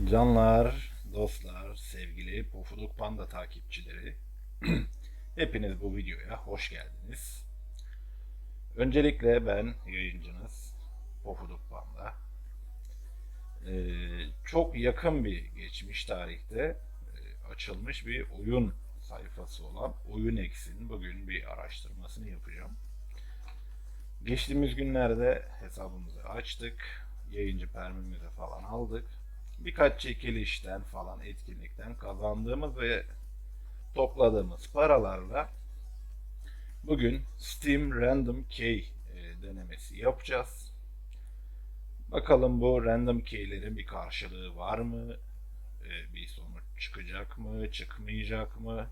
Canlar, dostlar, sevgili Pofuduk Panda takipçileri. Hepiniz bu videoya hoş geldiniz. Öncelikle ben yayıncınız Pofuduk Panda. Ee, çok yakın bir geçmiş tarihte e, açılmış bir oyun sayfası olan Oyun X'in bugün bir araştırmasını yapacağım. Geçtiğimiz günlerde hesabımızı açtık. Yayıncı permimizi falan aldık. Birkaç çekilişten falan etkinlikten kazandığımız ve topladığımız paralarla bugün Steam Random Key e, denemesi yapacağız. Bakalım bu random key'lerin bir karşılığı var mı? E, bir sonuç çıkacak mı? Çıkmayacak mı?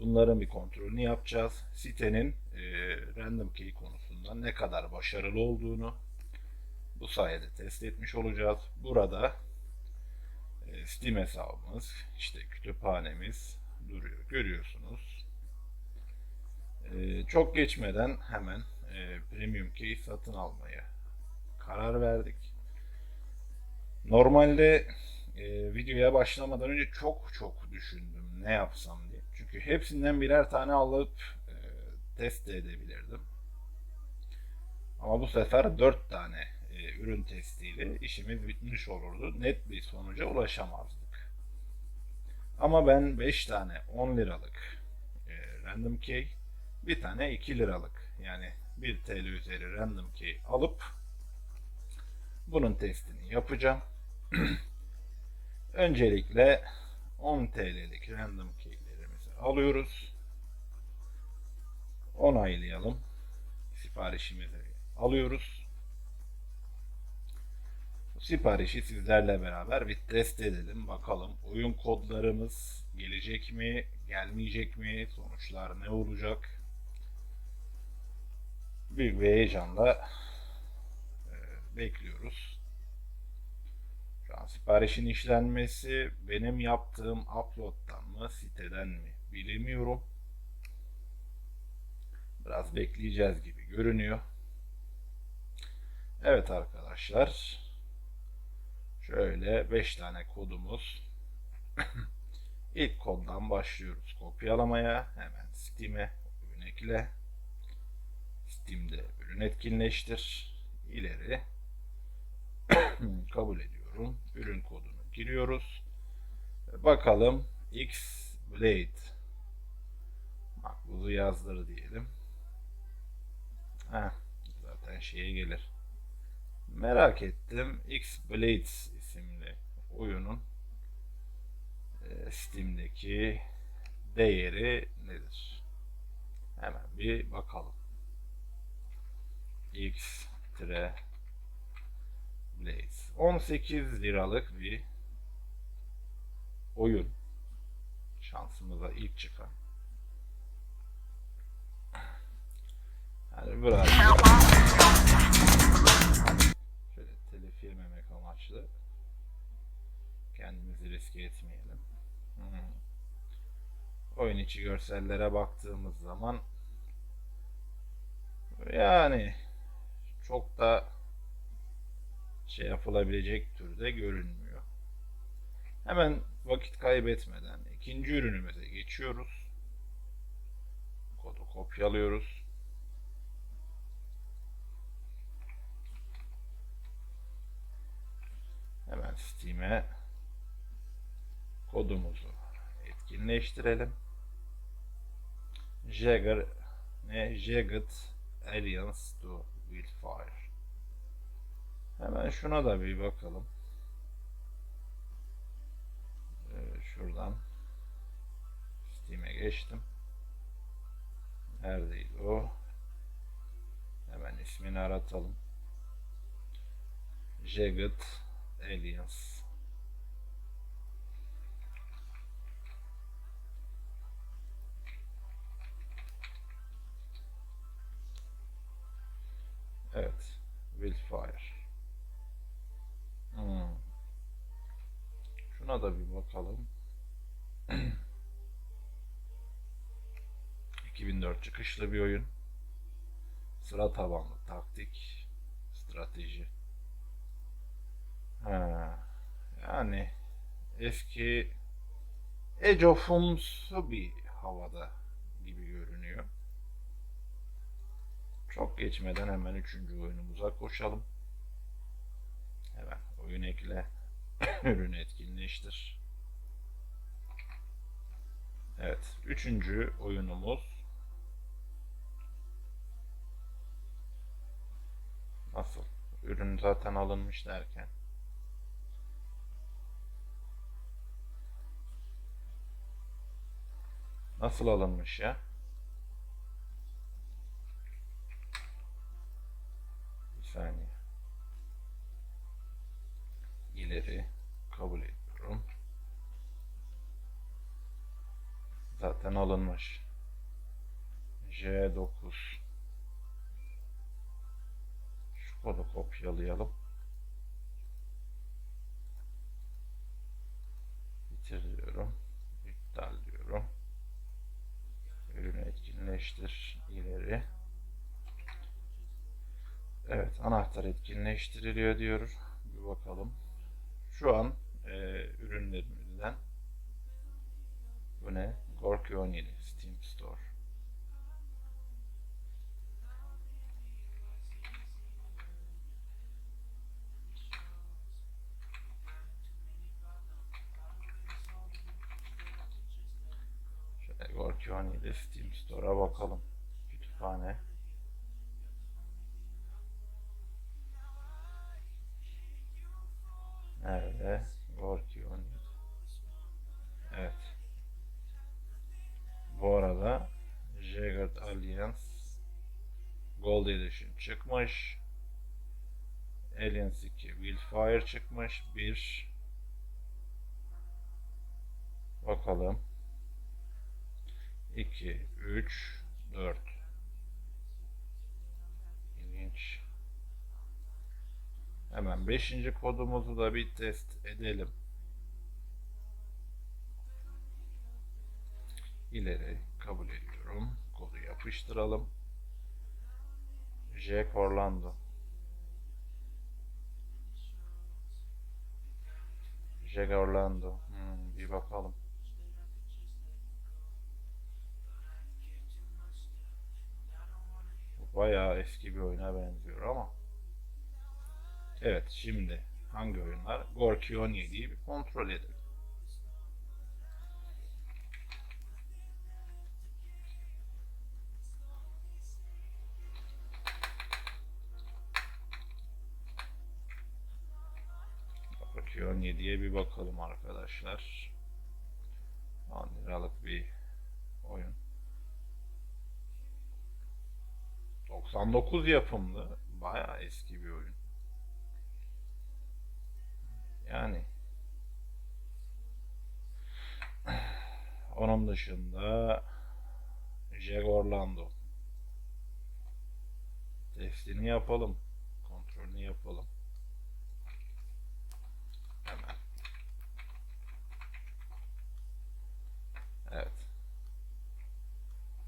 Bunların bir kontrolünü yapacağız. Sitenin e, random key konusunda ne kadar başarılı olduğunu bu sayede test etmiş olacağız. Burada e, Steam hesabımız, işte kütüphanemiz duruyor. Görüyorsunuz. E, çok geçmeden hemen e, Premium Key satın almaya karar verdik. Normalde e, videoya başlamadan önce çok çok düşündüm ne yapsam diye. Çünkü hepsinden birer tane alıp e, test de edebilirdim. Ama bu sefer 4 tane e, ürün testiyle işimiz bitmiş olurdu. Net bir sonuca ulaşamazdık. Ama ben 5 tane 10 liralık e, random key, bir tane 2 liralık yani 1 TL üzeri random key alıp bunun testini yapacağım. Öncelikle 10 TL'lik random keylerimizi alıyoruz. Onaylayalım. Siparişimizi alıyoruz. Siparişi sizlerle beraber bir test edelim. Bakalım oyun kodlarımız gelecek mi, gelmeyecek mi, sonuçlar ne olacak? Büyük bir heyecanla e, bekliyoruz. Şu an siparişin işlenmesi benim yaptığım upload'dan mı, siteden mi bilemiyorum. Biraz bekleyeceğiz gibi görünüyor. Evet arkadaşlar. Şöyle 5 tane kodumuz. İlk koddan başlıyoruz kopyalamaya. Hemen Steam'e ürün ekle. Steam'de ürün etkinleştir. İleri. Kabul ediyorum. Ürün kodunu giriyoruz. Bakalım X Blade makbuzu yazdır diyelim. Heh, zaten şeye gelir. Merak ettim. X Blades oyunun e, Steam'deki değeri nedir? Hemen bir bakalım. X tire Blades 18 liralık bir oyun. Şansımıza ilk çıkan. Yani biraz riske etmeyelim. Hmm. Oyun içi görsellere baktığımız zaman yani çok da şey yapılabilecek türde görünmüyor. Hemen vakit kaybetmeden ikinci ürünümüze geçiyoruz. Kodu kopyalıyoruz. Hemen Steam'e kodumuzu etkinleştirelim. Jagger ne? Jagged Alliance to Wildfire. Hemen şuna da bir bakalım. Ee, şuradan Steam'e geçtim. Neredeydi o? Hemen ismini aratalım. Jagged Aliens. Evet. Wildfire. Hmm. Şuna da bir bakalım. 2004 çıkışlı bir oyun. Sıra tabanlı taktik, strateji. Ha. Yani eski Age of'umsu bir havada gibi görünüyor. Çok geçmeden hemen üçüncü oyunumuza koşalım. Hemen oyun ekle. Ürünü etkinleştir. Evet. Üçüncü oyunumuz Nasıl? Ürün zaten alınmış derken. Nasıl alınmış ya? Saniye. İleri kabul ediyorum. Zaten alınmış. J9 Şu kodu kopyalayalım. Bitir diyorum. İptal diyorum. Ürünü etkinleştir. ileri. Evet anahtar etkinleştiriliyor diyor. Bir bakalım. Şu an e, ürünlerimizden bu ne? Gorky 17 Steam Store. Şöyle Gorky 17 Steam Store'a bakalım. Kütüphane. Gold Edition çıkmış. Aliens 2 Wildfire çıkmış. 1 Bakalım. 2 3 4 İlginç. Hemen 5. kodumuzu da bir test edelim. ileri kabul ediyorum. Kodu yapıştıralım. Jack Orlando. Jack Orlando. Hmm, bir bakalım. Bayağı eski bir oyuna benziyor ama. Evet şimdi hangi oyunlar? Gorky 17'yi bir kontrol edelim. Bir bakalım arkadaşlar. 10 liralık bir oyun. 99 yapımlı. Bayağı eski bir oyun. Yani onun dışında Jack Orlando testini yapalım. Kontrolünü yapalım.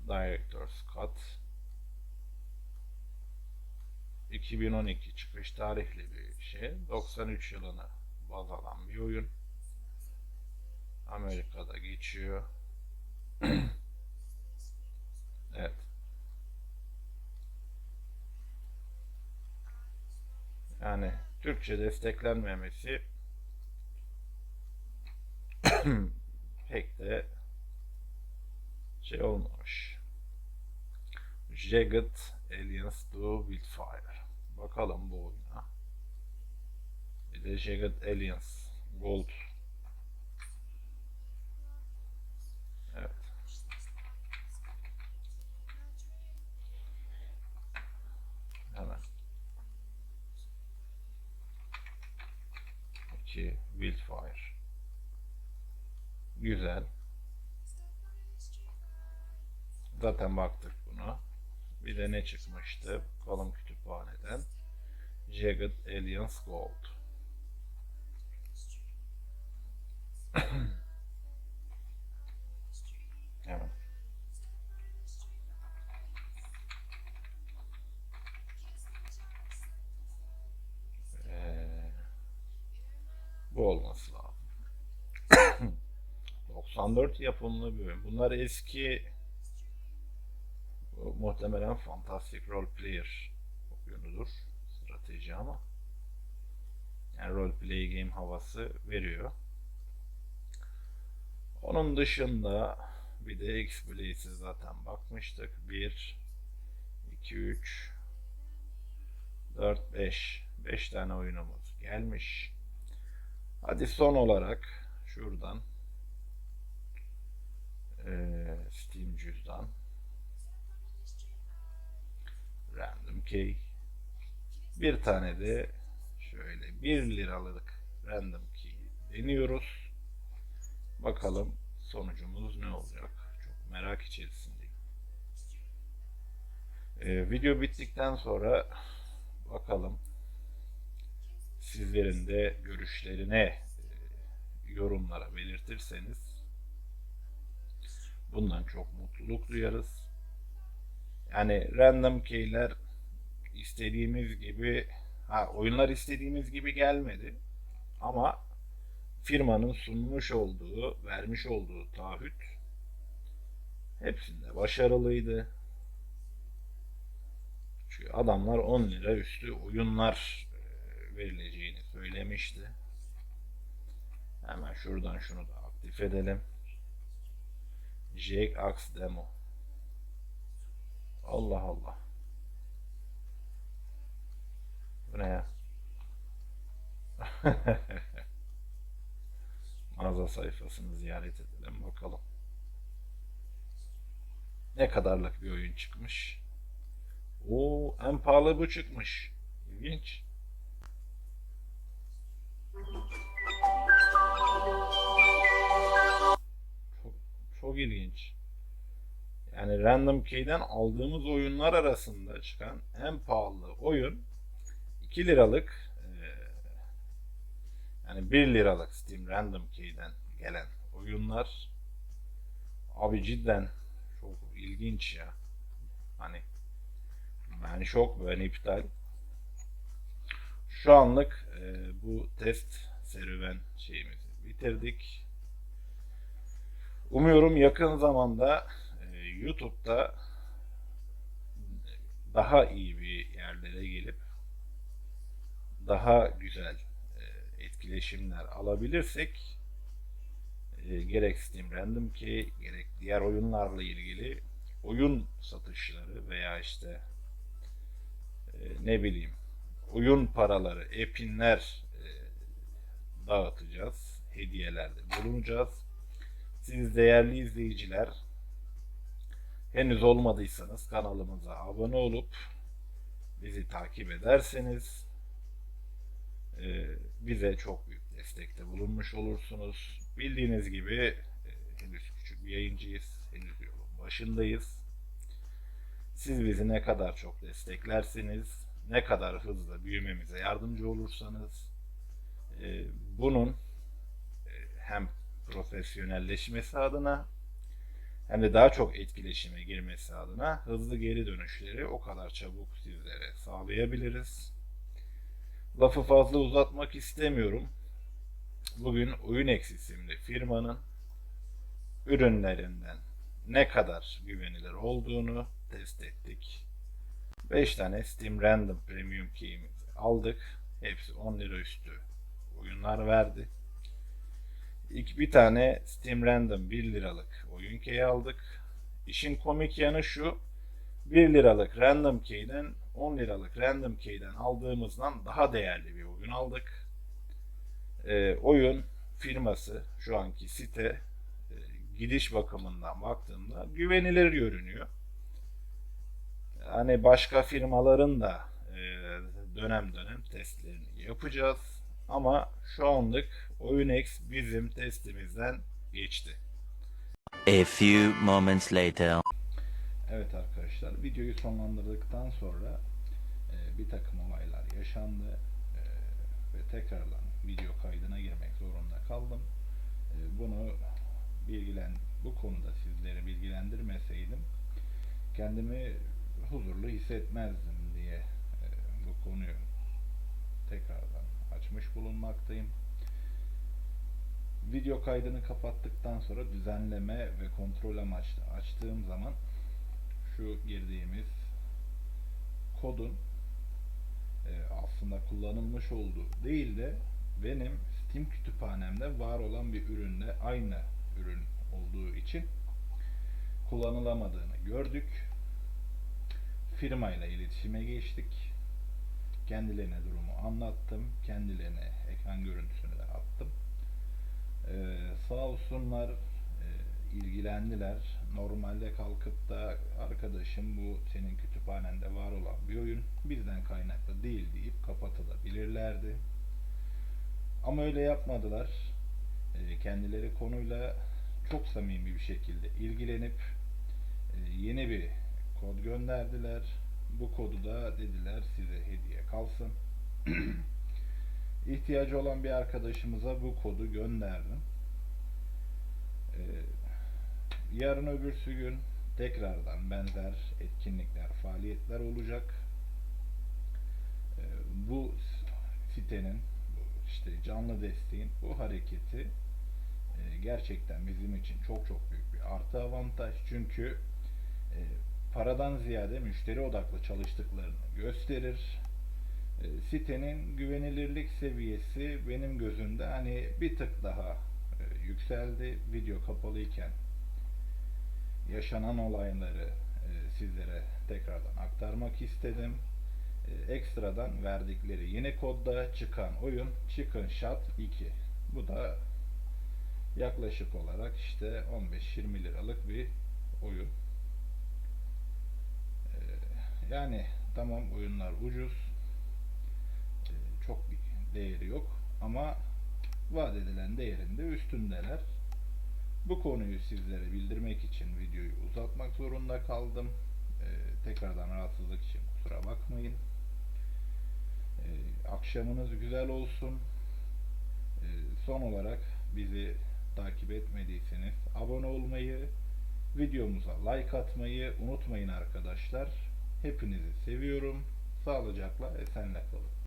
Director's Cut 2012 çıkış tarihli bir şey. 93 yılını baz alan bir oyun. Amerika'da geçiyor. evet. Yani Türkçe desteklenmemesi pek de şey olmamış. Jagged Aliens Do Wildfire. Bakalım bu oyuna. Bir de Jagged Aliens Gold. Evet. Hemen. İki Wildfire. Güzel. Zaten baktık. Bir de ne çıkmıştı? Kolum kütüphaneden. Jagged Aliens Gold. Hemen. Ee, bu olması lazım. 94 yapımlı bir. Bunlar eski muhtemelen Fantastic Role Player oyunudur. Strateji ama. Yani role play game havası veriyor. Onun dışında bir de X-Blaze'e zaten bakmıştık. 1 2 3 4 5 5 tane oyunumuz gelmiş. Hadi son olarak şuradan eee, Steam cüzdan Random Key bir tane de şöyle 1 liralık Random Key deniyoruz. Bakalım sonucumuz ne olacak? Çok merak içerisindeyim. Ee, video bittikten sonra bakalım sizlerin de görüşlerine yorumlara belirtirseniz bundan çok mutluluk duyarız. Yani random key'ler istediğimiz gibi ha oyunlar istediğimiz gibi gelmedi ama firmanın sunmuş olduğu, vermiş olduğu taahhüt hepsinde başarılıydı. Çünkü adamlar 10 lira üstü oyunlar e, verileceğini söylemişti. Hemen şuradan şunu da aktif edelim. Jake Axe Demo. Allah Allah. Bu ne ya? Mağaza sayfasını ziyaret edelim bakalım. Ne kadarlık bir oyun çıkmış? Oo, en pahalı bu çıkmış. İlginç. Çok, çok ilginç. Yani Random Key'den aldığımız oyunlar arasında çıkan en pahalı oyun 2 liralık eee, yani 1 liralık Steam Random Key'den gelen oyunlar abi cidden çok ilginç ya. Hani ben şok ben iptal. Şu anlık eee, bu test serüven şeyimizi bitirdik. Umuyorum yakın zamanda e, YouTube'da daha iyi bir yerlere gelip daha güzel e, etkileşimler alabilirsek e, gerek Steam Random Key gerek diğer oyunlarla ilgili oyun satışları veya işte e, ne bileyim oyun paraları, epinler dağıtacağız. Hediyelerde bulunacağız. Siz değerli izleyiciler henüz olmadıysanız kanalımıza abone olup bizi takip ederseniz e, bize çok büyük destekte bulunmuş olursunuz. Bildiğiniz gibi e, henüz küçük bir yayıncıyız. Henüz yolun başındayız. Siz bizi ne kadar çok desteklerseniz, ne kadar hızlı büyümemize yardımcı olursanız e, bunun hem profesyonelleşmesi adına hem de daha çok etkileşime girmesi adına hızlı geri dönüşleri o kadar çabuk sizlere sağlayabiliriz. Lafı fazla uzatmak istemiyorum. Bugün Oyunex isimli firmanın ürünlerinden ne kadar güvenilir olduğunu test ettik. 5 tane Steam Random Premium Key'imizi aldık. Hepsi 10 lira üstü oyunlar verdi. İlk bir tane Steam Random 1 liralık oyun key aldık. İşin komik yanı şu. 1 liralık Random Key'den 10 liralık Random Key'den aldığımızdan daha değerli bir oyun aldık. Ee, oyun firması şu anki site e, gidiş bakımından baktığımda güvenilir görünüyor. Hani başka firmaların da e, dönem dönem testlerini yapacağız. Ama şu anlık Oyunex bizim testimizden geçti. A few moments later. Evet arkadaşlar videoyu sonlandırdıktan sonra e, bir takım olaylar yaşandı e, ve tekrardan video kaydına girmek zorunda kaldım. E, bunu bilgilen bu konuda sizleri bilgilendirmeseydim kendimi huzurlu hissetmezdim diye e, bu konuyu tekrardan açmış bulunmaktayım. video kaydını kapattıktan sonra düzenleme ve kontrol amaçlı açtığım zaman şu girdiğimiz kodun e, aslında kullanılmış olduğu değil de benim Steam kütüphanemde var olan bir ürünle aynı ürün olduğu için kullanılamadığını gördük. Firmayla iletişime geçtik. Kendilerine durumu anlattım. Kendilerine ekran görüntüsünü de attım. Ee, sağ olsunlar e, ilgilendiler. Normalde kalkıp da arkadaşım bu senin kütüphanende var olan bir oyun bizden kaynaklı değil deyip kapatılabilirlerdi. Ama öyle yapmadılar. Ee, kendileri konuyla çok samimi bir şekilde ilgilenip e, yeni bir kod gönderdiler. Bu kodu da dediler size hediye kalsın. İhtiyacı olan bir arkadaşımıza bu kodu gönderdim. Ee, yarın öbürsü gün tekrardan benzer etkinlikler, faaliyetler olacak. Ee, bu sitenin işte canlı desteğin bu hareketi e, gerçekten bizim için çok çok büyük bir artı avantaj. Çünkü paradan ziyade müşteri odaklı çalıştıklarını gösterir. E, sitenin güvenilirlik seviyesi benim gözümde hani bir tık daha e, yükseldi. Video kapalıyken yaşanan olayları e, sizlere tekrardan aktarmak istedim. E, ekstradan verdikleri yeni kodda çıkan oyun Chicken Shot 2. Bu da yaklaşık olarak işte 15-20 liralık bir oyun. Yani tamam oyunlar ucuz. Ee, Çok bir değeri yok ama vaat edilen değerinde üstündeler. Bu konuyu sizlere bildirmek için videoyu uzatmak zorunda kaldım. Ee, Tekrardan rahatsızlık için kusura bakmayın. Ee, Akşamınız güzel olsun. Ee, Son olarak bizi takip etmediyseniz abone olmayı, videomuza like atmayı unutmayın arkadaşlar. Hepinizi seviyorum. Sağlıcakla, esenle kalın.